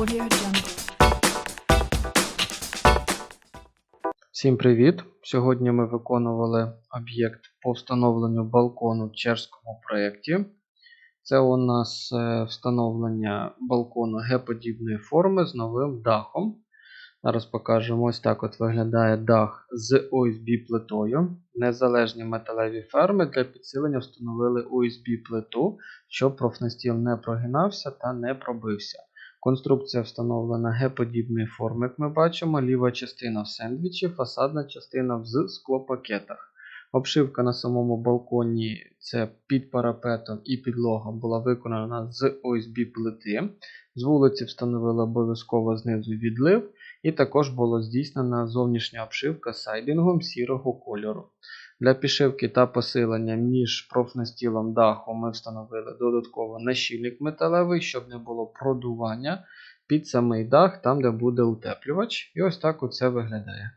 Audio Jungle. Всім привіт! Сьогодні ми виконували об'єкт по встановленню балкону в чешському проєкті. Це у нас е, встановлення балкону Г-подібної форми з новим дахом. Зараз покажемо ось так от виглядає дах з OSB плитою. Незалежні металеві ферми для підсилення встановили OSB плиту, щоб профнастіл не прогинався та не пробився. Конструкція встановлена Г-подібної форми, як ми бачимо, ліва частина в сендвічі, фасадна частина в склопакетах. Обшивка на самому балконі це під парапетом і підлога була виконана з OSB плити. З вулиці встановили обов'язково знизу відлив, і також була здійснена зовнішня обшивка сайдингом сірого кольору. Для підшивки та посилення між профнастілом даху ми встановили додатково нащільник металевий, щоб не було продування під самий дах, там де буде утеплювач. І ось так оце виглядає.